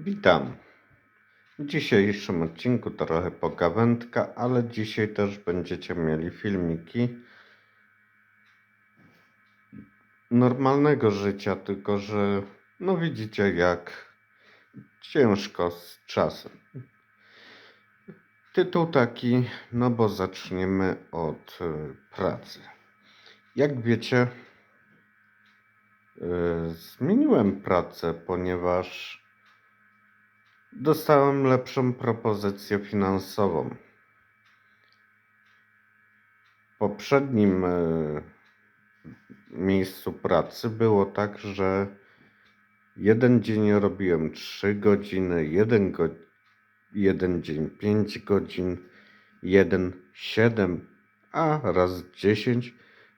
Witam. W dzisiejszym odcinku trochę pogawędka, ale dzisiaj też będziecie mieli filmiki normalnego życia, tylko że no widzicie jak ciężko z czasem. Tytuł taki, no bo zaczniemy od y, pracy. Jak wiecie, y, zmieniłem pracę, ponieważ dostałem lepszą propozycję finansową. W poprzednim y, miejscu pracy było tak, że jeden dzień robiłem 3 godziny, jeden, go, jeden dzień 5 godzin, jeden 7, a raz 10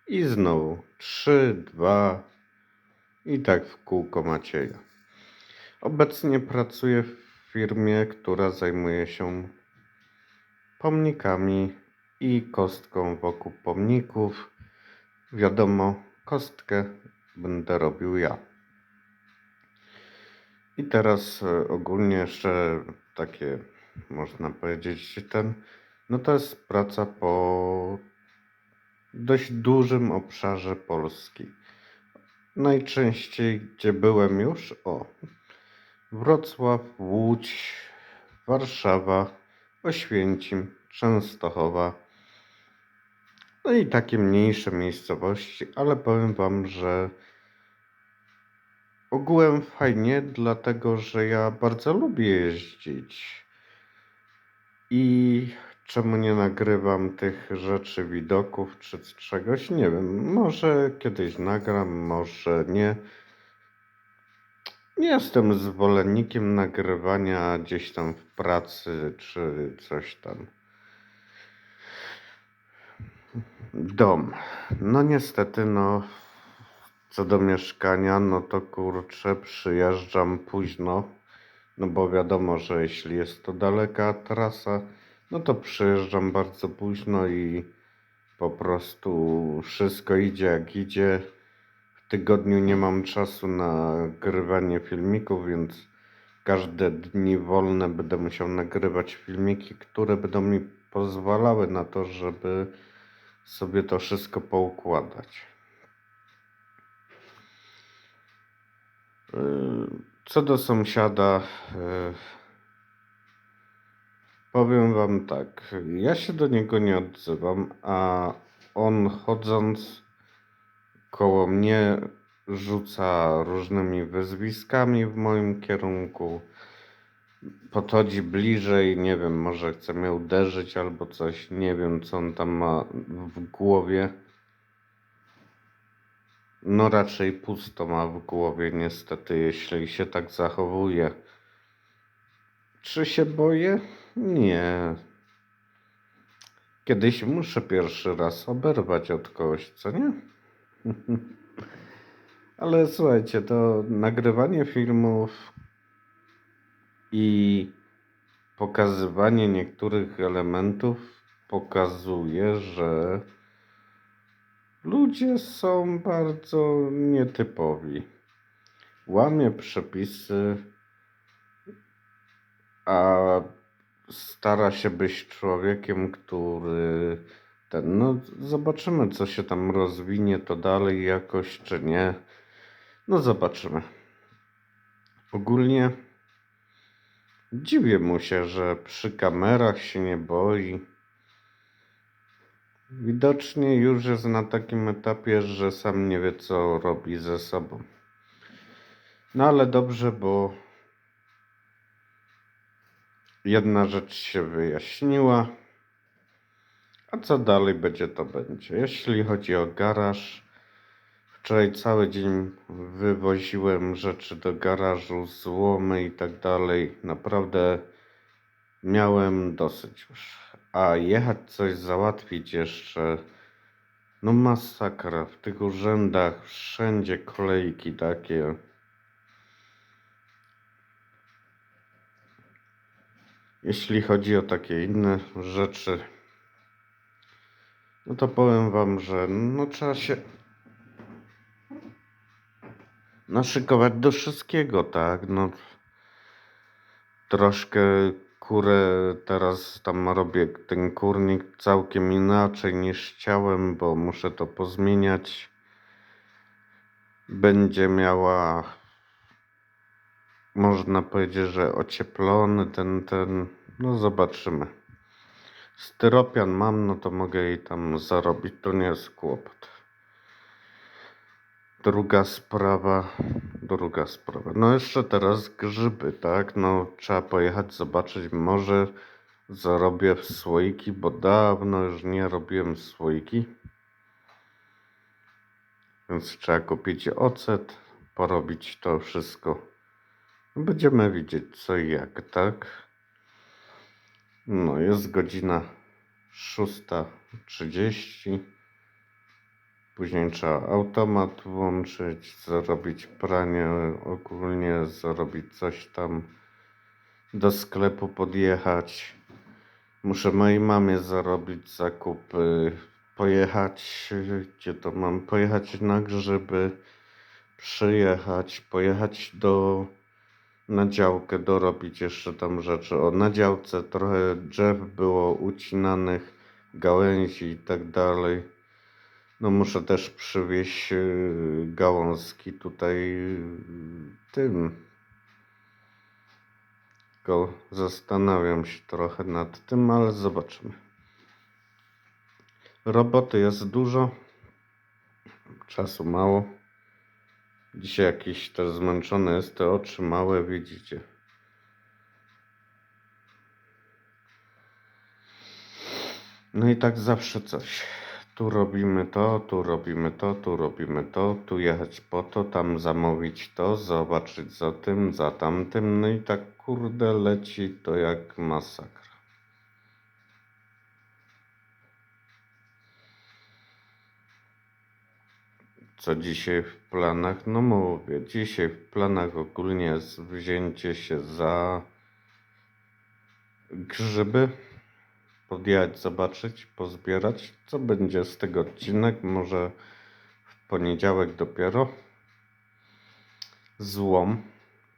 i znowu 3, 2 i tak w kółko Macieja. Obecnie pracuję w firmie, która zajmuje się pomnikami i kostką wokół pomników. Wiadomo, kostkę będę robił ja. I teraz e, ogólnie jeszcze takie, można powiedzieć, ten, no to jest praca po dość dużym obszarze Polski. Najczęściej, gdzie byłem już, o, Wrocław, Łódź, Warszawa, Oświęcim, Częstochowa. No i takie mniejsze miejscowości, ale powiem Wam, że ogółem fajnie, dlatego że ja bardzo lubię jeździć. I czemu nie nagrywam tych rzeczy, widoków czy czegoś? Nie wiem. Może kiedyś nagram, może nie. Nie jestem zwolennikiem nagrywania gdzieś tam w pracy czy coś tam. Dom. No niestety, no co do mieszkania, no to kurczę, przyjeżdżam późno. No bo wiadomo, że jeśli jest to daleka trasa, no to przyjeżdżam bardzo późno i po prostu wszystko idzie jak idzie. Tygodniu nie mam czasu na nagrywanie filmików, więc każde dni wolne będę musiał nagrywać filmiki, które będą mi pozwalały na to, żeby sobie to wszystko poukładać. Yy, Co do sąsiada, yy, powiem wam tak, ja się do niego nie odzywam, a on chodząc koło mnie rzuca różnymi wyzwiskami w moim kierunku. Podchodzi bliżej, nie wiem, może chce mnie uderzyć albo coś, nie wiem co on tam ma w głowie. No raczej pusto ma w głowie niestety, jeśli się tak zachowuje. Czy się boję? Nie. Kiedyś muszę pierwszy raz oberwać od kogoś, co nie? Ale słuchajcie, to nagrywanie filmów i pokazywanie niektórych elementów pokazuje, że ludzie są bardzo nietypowi. Łamie przepisy, a stara się być człowiekiem, który ten, no zobaczymy, co się tam rozwinie, to dalej jakoś, czy nie. No zobaczymy. Ogólnie dziwię mu się, że przy kamerach się nie boi. Widocznie już jest na takim etapie, że sam nie wie, co robi ze sobą. No ale dobrze, bo jedna rzecz się wyjaśniła. A co dalej będzie, to będzie. Jeśli chodzi o garaż, wczoraj cały dzień wywoziłem rzeczy do garażu, złomy i tak dalej. Naprawdę miałem dosyć już. A jechać coś załatwić jeszcze, no masakra. W tych urzędach wszędzie kolejki takie. Jeśli chodzi o takie inne rzeczy, no to powiem wam, że no trzeba się naszykować do wszystkiego, tak? No Troszkę kurę teraz tam robię ten kurnik całkiem inaczej niż chciałem, bo muszę to pozmieniać. Będzie miała, można powiedzieć, że ocieplony ten, ten, no zobaczymy. Styropian mam, no to mogę jej tam zarobić, to nie jest kłopot. Druga sprawa, druga sprawa. No jeszcze teraz grzyby, tak? No trzeba pojechać, zobaczyć, może zarobię w słoiki, bo dawno już nie robiłem słoiki. Więc trzeba kupić ocet, porobić to wszystko. Będziemy widzieć co i jak, tak? No, jest godzina 6.30. Później trzeba automat włączyć, zrobić pranie, ogólnie zrobić coś tam, do sklepu podjechać. Muszę mojej mamie zarobić zakupy, pojechać, gdzie to mam, pojechać na grzyby, przyjechać, pojechać do, na działkę, dorobić jeszcze tam rzeczy. O, na działce trochę drzew było ucinanych, gałęzi i tak dalej. No muszę też przywieźć yy, gałązki tutaj yy, tym. Tylko zastanawiam się trochę nad tym, ale zobaczymy. Roboty jest dużo, czasu mało. Dzisiaj jakiś też zmęczony jest, te oczy małe widzicie. No i tak zawsze coś. Tu robimy to, tu robimy to, tu robimy to, tu jechać po to, tam zamówić to, zobaczyć za tym, za tamtym. No i tak kurde leci to jak masakra. Co dzisiaj w planach? No mówię, dzisiaj w planach ogólnie jest wzięcie się za grzyby podjechać, zobaczyć, pozbierać. Co będzie z tego odcinek? Może w poniedziałek dopiero. Złom.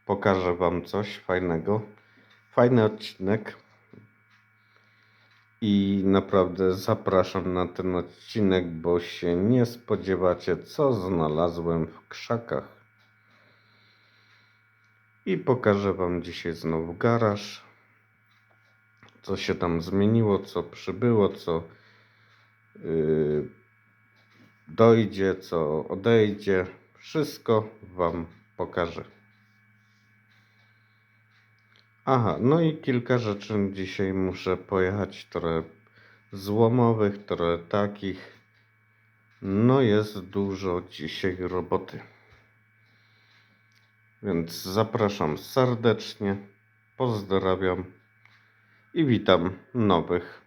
Pokażę Wam coś fajnego. Fajny odcinek. I naprawdę zapraszam na ten odcinek, bo się nie spodziewacie, co znalazłem w krzakach. I pokażę Wam dzisiaj znowu garaż co się tam zmieniło, co przybyło, co yy, dojdzie, co odejdzie. Wszystko Wam pokażę. Aha, no i kilka rzeczy dzisiaj muszę pojechać, trochę złomowych, trochę takich. No jest dużo dzisiaj roboty. Więc zapraszam serdecznie. Pozdrawiam i witam nowych.